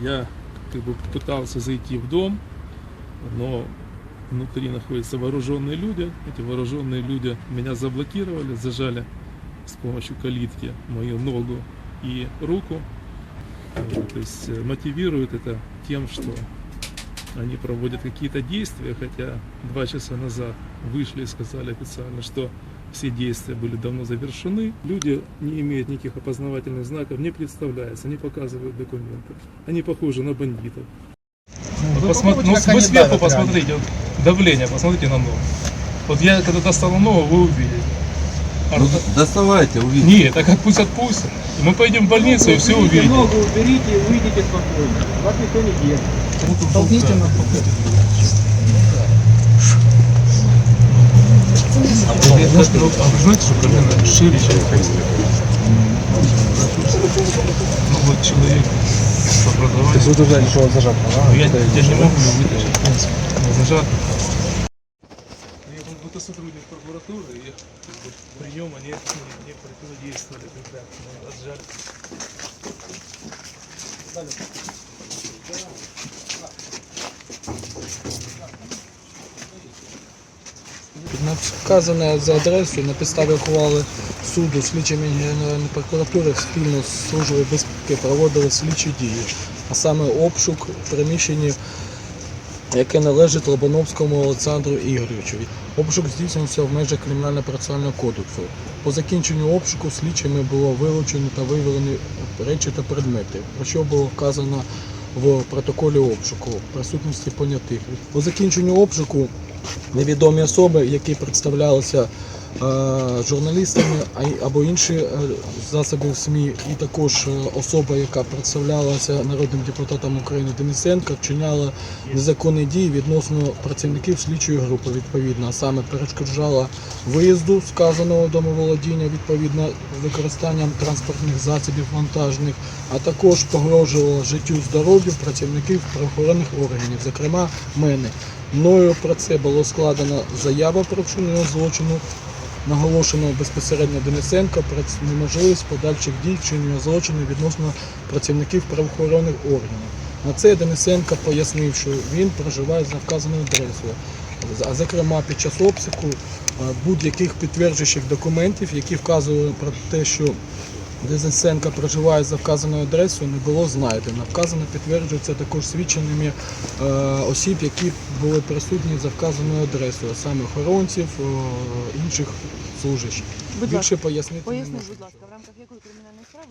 Я как бы пытался зайти в дом, но внутри находятся вооруженные люди. Эти вооруженные люди меня заблокировали, зажали с помощью калитки мою ногу и руку. Вот, То есть э, мотивируют это тем, что они проводят какие-то действия, хотя два часа назад вышли и сказали официально, что все действия были давно завершены. Люди не имеют никаких опознавательных знаков, не представляются, не показывают документы. Они похожи на бандитов. Вы Посмо- попробуйте, ну, как вы сверху реально. посмотрите, вот давление, посмотрите на ногу. Вот я когда достану ногу, вы увидите. А Ну, вот- доставайте, увидите. Нет, так отпусть отпустят. И мы пойдем в больницу и все увидим. Ногу уберите и выйдите спокойно. Вас никто не держит. Толкните на А вы знаете, что колено шире, чем Ну вот человек по образованию. Вы уже ничего зажато, да? Ну, я, я не могу его вытащить. Зажат. Я был будто сотрудник прокуратуры, и при нем они не, противодействовали. Ну, отжали. Вказане за адресою на підставі ухвали суду слідчими Генеральної прокуратури спільно з Службою безпеки проводили слідчі дії, а саме обшук в приміщенні, яке належить Лобановському Олександру Ігоровичу. Обшук здійснився в межах кримінально-процесуального кодексу. По закінченню обшуку слідчими було вилучено та виявлені речі та предмети, про що було вказано в протоколі обшуку присутності понятих. По закінченню обшуку невідомі особи, які представлялися журналістами або інші е, засоби СМІ, і також е, особа, яка представлялася народним депутатом України Денисенко, вчиняла незаконні дії відносно працівників слідчої групи, відповідно, а саме перешкоджала виїзду сказаного домоволодіння відповідно використанням транспортних засобів вантажних, а також погрожувала життю здоров'ю працівників правоохоронних органів, зокрема мене. Мною про це було складено заява про вчинення злочину. Наголошено безпосередньо Денисенко про неможливість подальших дій вчинення злочину відносно працівників правоохоронних органів. На це Денисенко пояснив, що він проживає за вказаною адресою. А зокрема, під час обсяку е, будь-яких підтверджуючих документів, які вказували про те, що Денисенко проживає за вказаною адресою, не було знайдено. Вказано підтверджується також свідченнями е, осіб, які були присутні за вказаною адресою, а саме охоронців, е, інших служащих. Будь Більше ласка, пояснити не поясніть, можу будь ласка, в рамках якої кримінальної справи